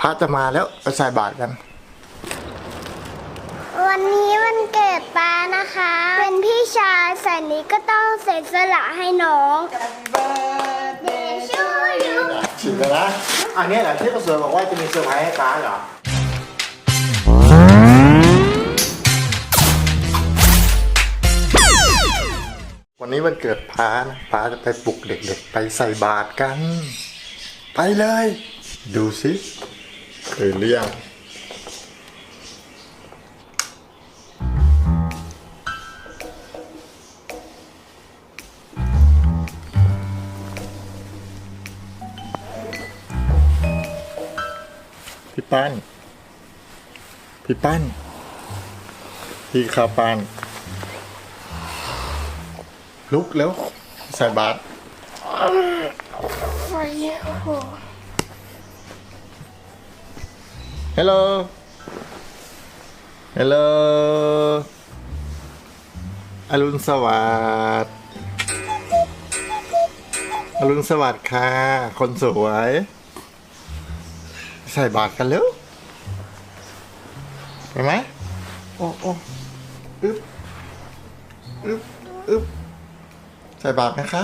พระจะมาแล้วไปใส่บาตรกัน วันนี้วันเกิดป้านะคะ เป็นพี่ชายแสนนี้ก็ต้องเสียสละให้น้องเดชูยูฉีดแล้วนะ อันนี้แหละที่ประเสริฐบอกว่าจะมีเซอร์ไพรส์ให้ป้าเหรอวันนี้วันเกิดป้านะป้าจะไปปลุกเด็กๆ ไปใส่บาตรกัน ไปเลย ดูสิเคยเลี้ยงพี่ปั้น พี่ปั้น พี่ขาปั้น ลุกแล้วใส่บาตร ไฟโอ้โห ฮัลโหลฮัลโหลอรุณสวัสดิ์อรุณสวัสดิ์ค่ะ คนสวย ใส่บาตรกันเร็วเห็นไหมโอ้โอ้อึ๊บอึ๊บอึ๊บใส่บาตรไหมคะ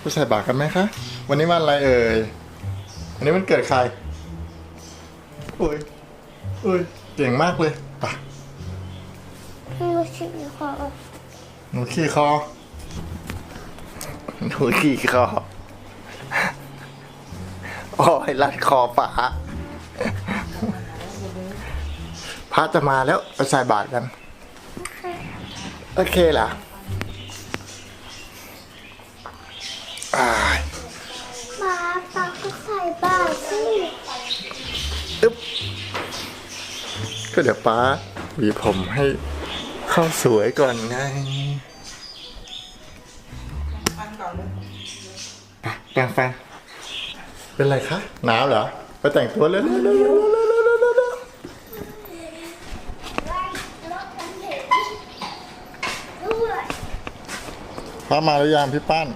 ไปใส่บาตรกันไหมคะ วันนี้วันอะไรเอ่ย วันนี้มันเกิดใครโอ้ยโอ้ยเก่งมากเลยไปะลูกชิ้นคอหนูขี่คอหนูขี่คอโอ้ยรัดคอป๋าพระจะมาแล้วไปใส่บาตรกัน โอเคเหรออ่าย ป้าป้าก็ใส่บาตรสิ อึ๊บ ก็เดี๋ยวป้าหวีผมให้เข้าสวยก่อนไงฟันก่อนเลยไปแปรงฟันเป็นไรคะหนาวเหรอไปแต่งตัวเร็วๆๆๆๆด้ามาหรือยังพี่ปั้น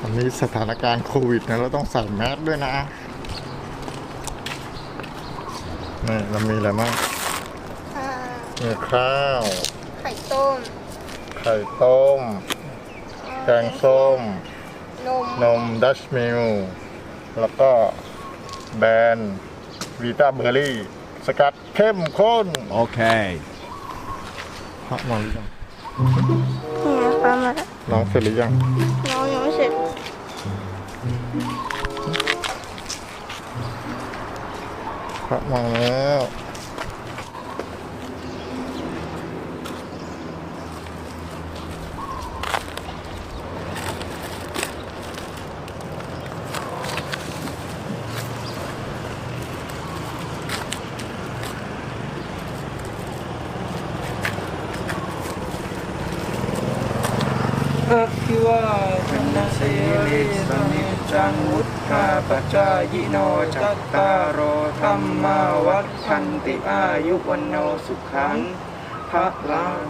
วันนี้สถานการณ์โควิดนะเราต้องใส่แมสด้วยนะ นี่เรามีอะไรบ้างมีข้าว ไข่ต้มไข่ต้ม แกงส้ม นมนมดัชมิล แล้วก็แบรนด์วีตาเบอร์รี่ สกัดเข้มข้น Okay. พระมาหรือยังเนี่ยป้ามาแล้วน้องเสร็จหรือยังน้องยังไม่เสร็จ พระมาแล้วอะคิวาคันนาเสลิสนิจจังวุฒาปัจจายโนจัตตารโอ รรมาวัฏพันติอายุวันโนสุขังพระลัง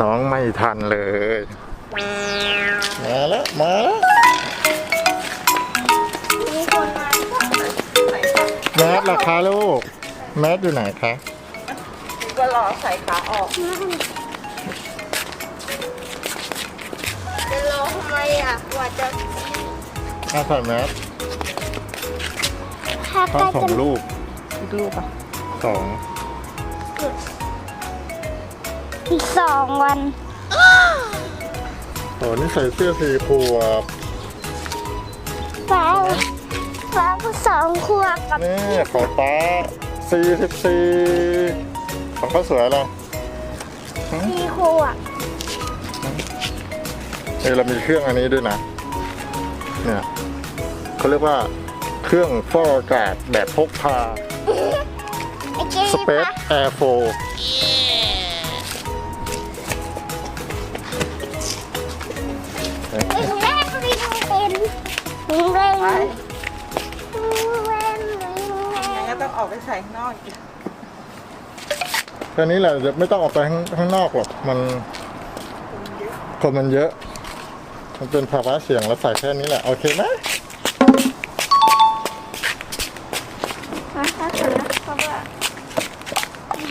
น้องไม่ทันเลย มาแล้วมาแล้วมีคนมาแมสราคาลูก แมสอยู่ไหนคะ ก็รอใส่ขาออก จะรอทำไมอะกว่าจะถ้าใส่แมสถ้าทั้ใกล้งสอจะงลูกอีกรูปอะสองอีกสองวันโอ้นี่ใส่เสื้อสีขวบป้าป้าก็สองขวบกับนี่ของป้าสี่สิบสี่ของเขาสวยอะไรพี่ขวบ เออเรามีเครื่องอันนี้ด้วยนะ เนี่ยเขาเรียกว่าเครื่องฟอกอากาศแบบพกพาไอ้เจ๊ปะ Space Air 4ไอ้ถุงแรกลิงเป็นลิงเร่งลิงเร่งลิงเร่งั้นงก็ต้องออกไปใส่ข้างนอกอีกแค่นี้แหละจะไม่ต้องออกไปข้างข้างนอกหรอก มันคนมันเยอะ มันเป็นภาวะเสี่ยงแล้วใส่แค่นี้แหละ โอเคไหมนะคะเถอะเพราะว่า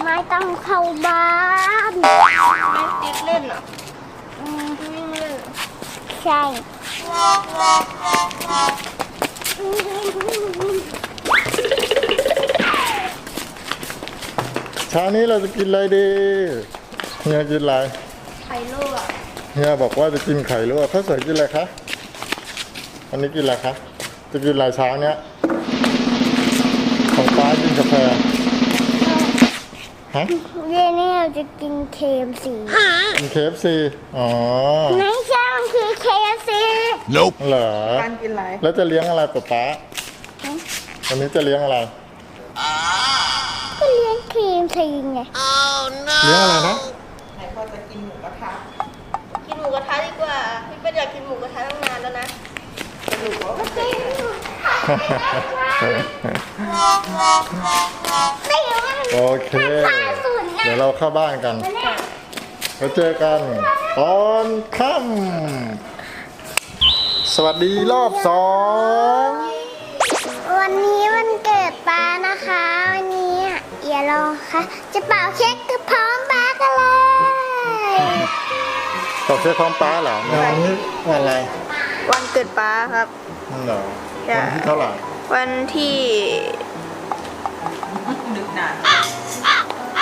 ไม่ต้องเข้าบ้านไม่ติดเล่นเหรออืมวิ่งเล่นใช่เช้านี้เราจะกินอะไรดีเฮียกินอะไรไข่ลวก เฮียบอกว่าจะกินไข่ลวกข้าวสวยกินอะไรคะอันนี้กินอะไรคะจะกินอะไรเช้าเนี้ยของป้ากินกาแฟฮะเย็นนี้เราจะกินเคมสีกินเคฟซีอ๋อไม่ใช่มันคือเคฟซีเหรอการกินอะไรแล้วจะเลี้ยงอะไรป๊าป๊าวันนี้จะเลี้ยงอะไรก็เลี้ยงครีมซีไงเลี้ยงอะไรนะไหนพ่อจะกินหมูกระทะ กินหมูกระทะดีกว่า พี่ เป็นอยากกินหมูกระทะตั้งนานแล้วนะแต่หนูบอกว่าไม่รู้ว่ามันโอเคเดี๋ยวเราเข้าบ้านกันแล้วเจอกัน ตอนค่ำสวัสดีรอบสอง วันนี้วันเกิดป้านะคะ วันนี้เดี๋ยวเราค่ะ จะเป่าเค้กกับพร้อมป้ากันเลย ต่อเค้กพร้อมป้าเหรอวันนี้วันอะไรวันเกิดป้าครับนั่นเหรอใช่วันที่เท่าไหร่วันที่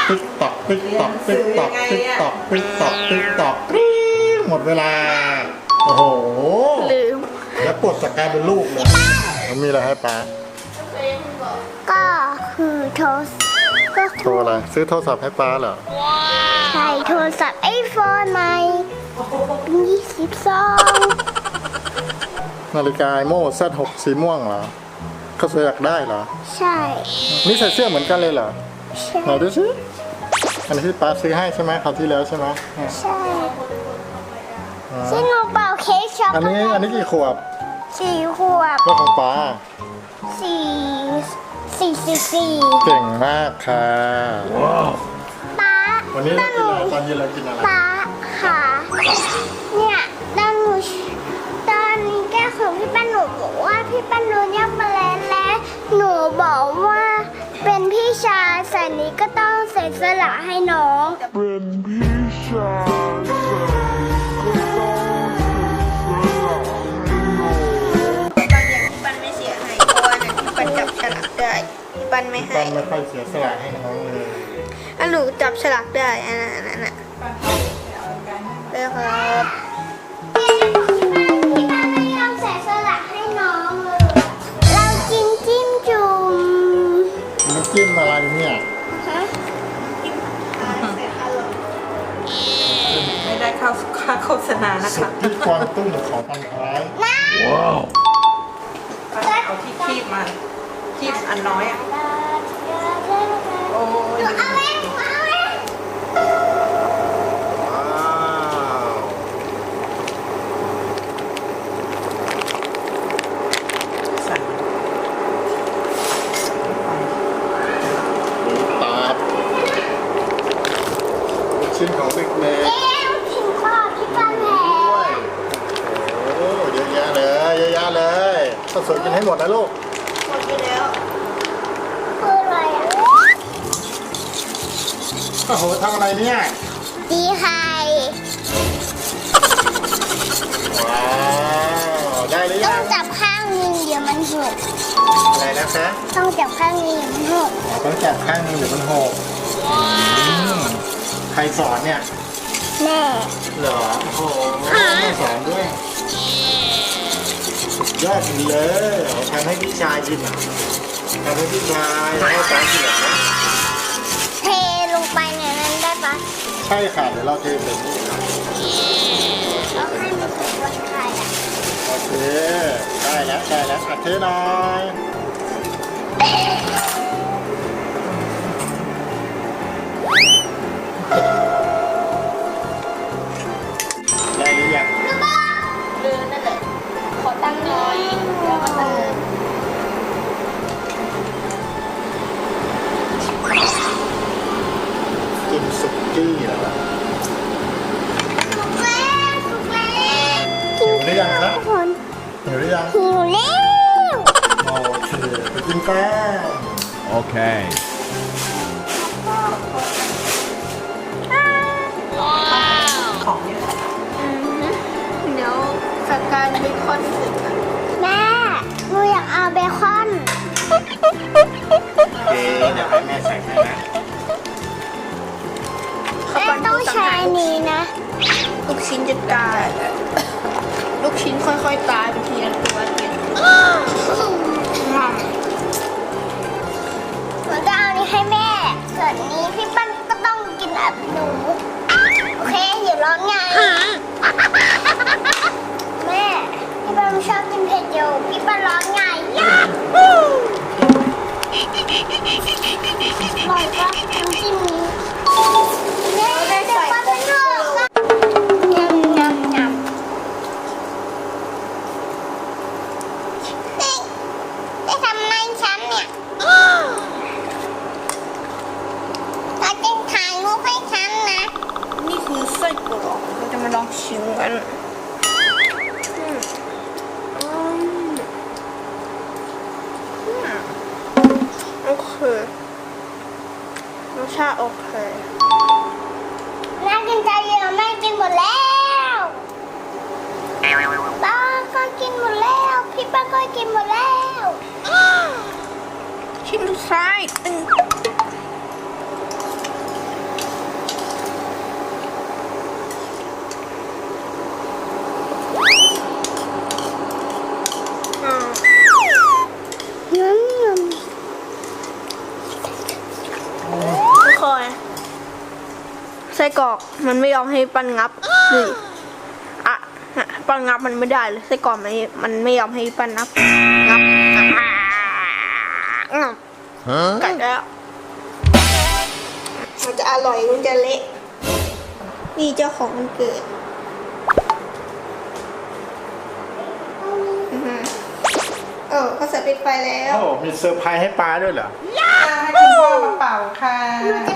ติ๊กตอกติ๊กตอกติ๊กตอกติ๊กตอกติ๊กตอกติ๊กตอกหมดเวลา โอ้โห ลืม แล้วปวดจากการเป็นลูกเลยแล้วมีอะไรให้ป้า ก็คือโทรสก็โทรอะไร ซื้อโทรศัพท์ให้ป้าเหรอ ใช้โทรศัพท์ไอโฟนใหม่ ยี่สิบสองนาฬิกาไอโม่แซดหกสีม่วงเหรอเขาสวยอยากได้เหรอ ใช่นี่ใส่เสื้อเหมือนกันเลยเหรอใช่ไหนดูสิอันนี้ที่ป้าซื้อให้ใช่ไหมคราวที่แล้วใช่ไหมใช่ซึ่งหนูเป่าเค้กช็อกโกอันนี้แลอันตนี้กี่ขวบสี่ขวบก็ของป้าสี่สี่สี่สี่เก่งมากค่ะป้าวันนี้เรากินอะไรตอนเย็นเรากินอะไรป้าค่ะ เนี่ยตอนหนูตอนนี้แก้วของพี่ป้าหนูบอกว่าพี่ป้าหนูเนี่ยมาแล้วและหนูบอกว่าเป็นพี่ชายแสนนี้ก็ต้องเสียสละให้น้องบางอย่างพี่ปันไม่เสียให้เพราะว่านั้นพี่ปันจับฉลากได้พี่ปันไม่ให้ตอนไม่ค่อยเสียสละให้น้องเลย อันหนูจับฉลากได้อันนั้นอันนั้นน่ะเลยครับพี่ป้า ไม่ยอมเสียสละให้น้องเลยเรากินจิ้มจุ่มน้ำจิ้มอะไรเนี่ยฮะไม่ได้เข้าค่าโฆษณานะสุคะดที่กวางตุ้งของพันท้ายเอาที่คีบมาคีบอันน้อยอะโอ้ย เอาเองเอาเองว้าว ใส่ ตาบชิ้นของบิ๊กเมย์ เอ๊ะถึงข้อที่ป้าแพ้ ด้วยโอ้เยอะแยะเลยเยอะแยะเลยข้าว สวยกินให้หมดนะลูกหมดไปแล้วคืออะไรอะโอ้โหทำอะไรเนี่ยดีไข่ว้าวได้หรือต้ยัองงจับข้างหนึงเดี๋ยวมันหกอะไรนะคะต้องจับข้างนี้เดี๋ยวมันหกต้องจับข้างหนึงเดี๋ยวมันหกอืมใครสอนเนี่ยแม่เหรอโอ้โหไม่สอนด้วยสุด ยอดจริงเลยเอาทำให้พี่ชายกินเหรอทำให้พี่ชายแล้วให้ป้ากินเหรอคะเทลงไปในนั้นได้ปะใช่ค่ะเดี๋ยวเราเทใส่นี่ครับแล้วให้มันตกบนไข่อะโอเคได้แล้วได้แล้วอัดเทหน่อย ไปกินแป้ง Okay. ของเยอะเดี๋ยวจัดการเบคอนเสร็จกันแม่หนูอยากเอาเบคอนเดี๋ยวให้แม่ใส่ให้นะแม่ต้องใช้อันนี้นะ ลูกชิ้นจะตาย ลูกชิ้นค่อยๆตายเป็นทีละตัวเองหนูจะเอานี้ ให้แม่ ส่วนนี้พี่ปั้นก็ต้องกินแบบหนู โอเคอย่าร้อนไง แม่ พี่ปั้นไม่ชอบกินเผ็ดอยู่พี่ปั้นร้อนไงยาฮูอร่อยปะน้ำจิ้มนี้แม่เดี๋ยวปั้นเป็นหอกนะยำยำยำเฮ้ยจะทำไมฉันเนี่ย เราจะถ่ายรูปให้ฉันนะ นี่คือไส้กรอกเราจะมาลองชิมกันอืมอืมอืมโอเครสชาติ โอเคน่ากินใจเยอะแม่กินหมดแล้วป้าก็กินหมดแล้ว พี่ป้าก็กินหมดแล้ว ชิ้นสุดท้ายตึงอ่า ยำย ทุกคนไส้ กรอกมันไม่ยอมให้ปันงับนี่อะปันงับมันไม่ได้เลยไส้กรอกมันมันไม่ยอมให้ปันงับงับอะงับ Huh? กัดแล้วมันจะอร่อยมันจะเละนี่เจ้าของมันเกิดอือหือเออเขาเสร็จปิดไฟแล้ว โอ้ มีเซอร์ไพรส์ให้ป้าด้วยเหรออ่าให้คุณพ่อมาเป่าค่ะำหนูจะ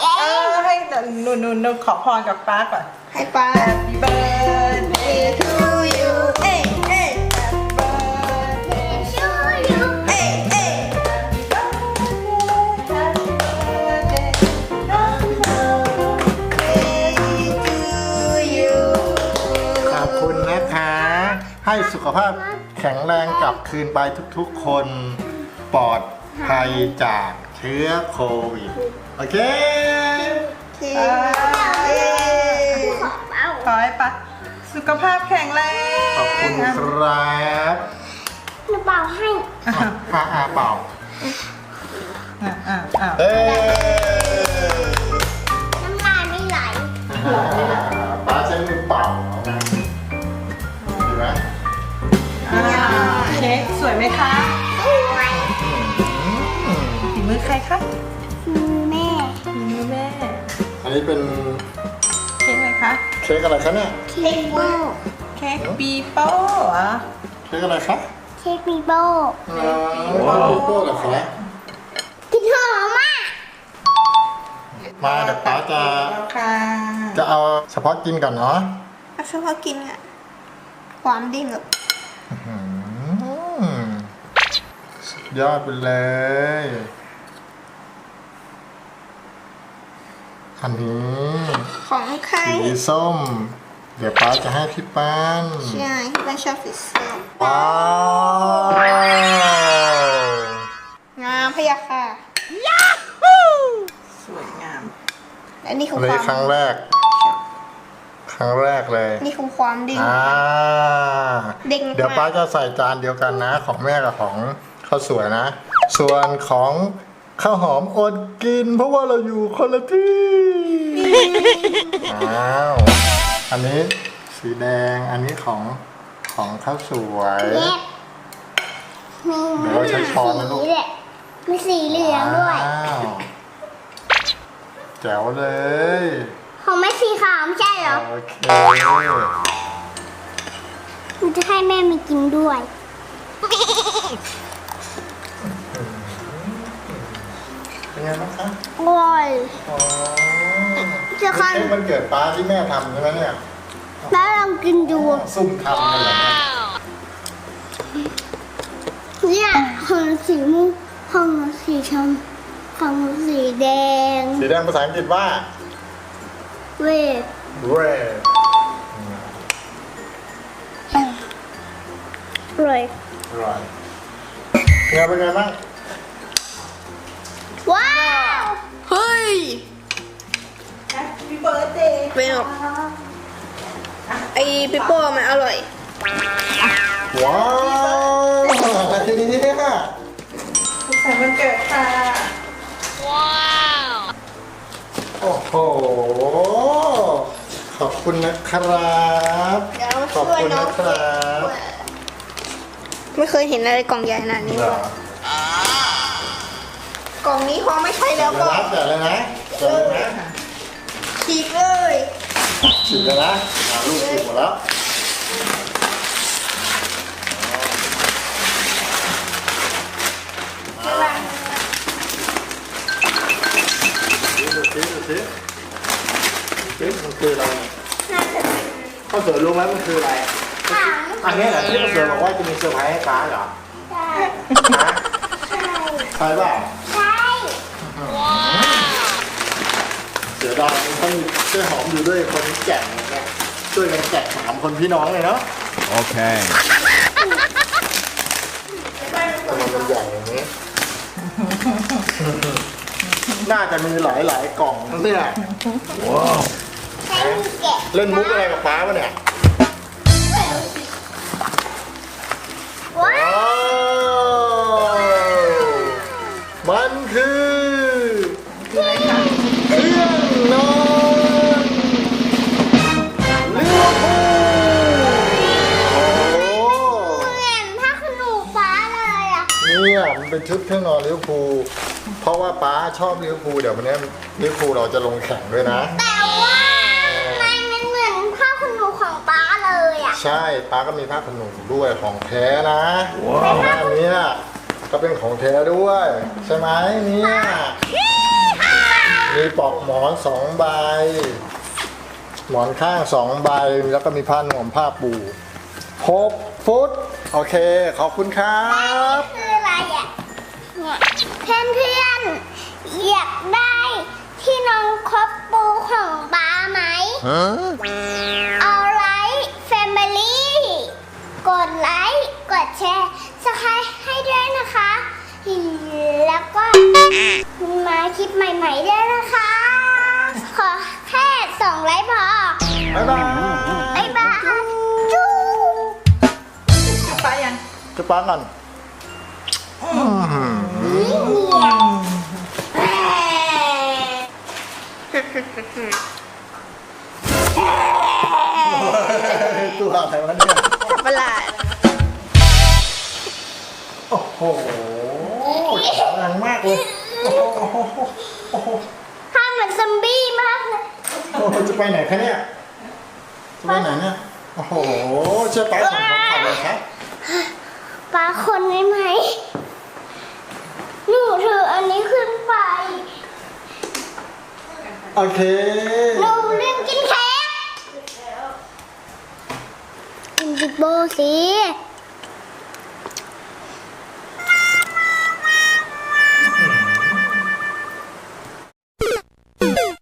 เป่าเอเองอให้หนูหนูหนูขอพรกับป้าก่อน ให้ป้า Happy birthday to you เอ้ยเอ้ยชูยูเอ้ยเอ้ย Happy birthday to you ขอบคุณนะคะ ให้สุขภาพแข็งแรงกลับคืนไปทุกๆคน ปลอดภัยจากเชื้อโควิด โอเคที่ขอเป่าขอให้ป้าสุขภาพแข็งแรงขอบคุณครับหนูเป่าให้อะอะอะเป่าอะอะอะเอ้ย น้ำลายไม่ไหลป้าใช้มือเป่าเอานะดีไหมอ่าเค้กสวยไหมคะ ครคะมือแม่ฝีมือแม่ อันนี้เป็นเค้กอะไรคะ เค้กอะไรคะเนี่ย เค้กโบเค้กปีโป้เหรอ เค้กอะไรคะเค้กปีโบว้าวโป้เหรอคะกินหอมมาก มาเดี๋ยวป้าจะแล้วค่ะจะเอาเฉพาะกินก่อนเนาะเฉพาะกินอะความดิ้งแบบอืมสุดยอดไปเลย อันนี้ของใครสีส้ม เดี๋ยวป้าจะให้พี่ป้านใช่ไม่ชอบสีส้มว้าวงามพะยาค่ะสวยงามและนี่คืออันคนี้วามครั้งแรก ครั้งแรกเลย นี่คือความดิ้งอ่าเด้งเดี๋ยวป้าจะใส่จานเดียวกันนะ ของแม่กับของข้าวสวยนะ ส่วนของ ข้าวหอมอดกิน เพราะว่าเราอยู่คนละที่ อ้าว อันนี้สีแดง อันนี้ของของข้าวสวยเย็บมีเดี๋ยวเราใช้ช้อนนะลูก สีแหละมีสีเหลืองด้วยว้าวแจ๋วเลย ของแม่สีขาวไม่ใช่เหรอโอเค หนูจะให้แม่มีกินด้วย ไงบ้างคะอร่อย อ๋อจะคันเค้กมันเกิดป้าที่แม่ทำใช่ไหมเนี่ยแล้วลองกินดู ซุ่มทำกันเหรอเนี่ยเนี่ยของหนูสีม่วงของหนูสีชมของหนูสีแดง สีแดงภาษาอังกฤษว่า เวท red เลย right ไงเป็นไงบ้าง ว้าว เฮ้ยพี่เบิร์ดเดย์เป็นแบบไอปิโป้มันอร่อย ว้าวอะไรเนี่ยสุขสันต์วันเกิดค่ะโอ้โห ขอบคุณนะครับเดี๋ยวขอบช่วยคุณน้องนะครับไม่เคยเห็นอะไรกล่องใหญ่ขนาดนี้เหรเลอย กล่องนี้พอไม่ใช่แล้วเดี๋ยวก็รับแต่เลยนะเดี๋ยวเลยนะฉีกเลยฉีดเลยนะอ่าลูกถูกหมดแล้วดูสิดูสิดูสิมันคืออะไรข้าวสวยรู้ไหมมันคืออะไรถังอันนี้เหรอที่ข้าวสวยบอกว่าจะมีเซอร์ไพรส์ให้ป้าเหรอ ใช่ฮะใช่เปล่า ใช่ เสือดาวมันต้องช่วยหอมอยู่ด้วยคนแก่งเนี่ยช่วยกันแกะสามคนพี่น้องเลยเนาะ Okay. ทำไมมันใหญ่อย่างนี้ น่าจะมีหลายหลายๆกล่องนะเนี่ยใช่มีแกะเล่นมุกอะไรกับป้าปะเนี่ยว้ เนี่ยมันเป็นชุดเครื่องนอนลิเวอร์พูลเพราะว่าป้าชอบลิเวอร์พูลเดี๋ยววันนี้ลิเวอร์พูลเราจะลงแข่งด้วยนะ แต่ว่ามันมันเหมือนผ้าขนหนูของป้าเลยอะ ใช่ป้าก็มีผ้าขนหนูด้วยของแท้นะว้าวเนี้ยก็เป็นของแท้ด้วย ใช่ไหมเนี่ยมีปลอกหมอนสองใบ หมอนข้างสองใบแล้วก็มีผ้านวมผ้าปูหกฟุต โอเค ขอบคุณครับคืออะไรอะ เนี่ยเพื่อนเพื่อนๆอยากได้ที่นอนครบปูของป้าไหม Huh? เอาไลค์แฟมิลี่กดไลค์กดแชร์สไครให้ด้วยนะคะ แล้วก็มาคลิปใหม่ๆด้วยนะคะ ขอแค่สองไลค์พอบ๊ายบายบ๊ายบายจู๊ไปยังจะป้าก่อน ตัวอะไรวะเนี่ยสับประหลาดโอ้โหแข็งแรงมากเลย โอ้โหโอ้โหถ้าเหมือนซอมบี้มากเลยโอ้โหจะไปไหนคะเนี่ย จะไปไหนเนี่ย โอ้โหเชื่อป้าสั่งของขับเลยครับ ปลาคนได้ไหม หนูถืออันนี้ขึ้นไปโอเค หนูลืมกินเค้กกินบิ๊กโบสิอืม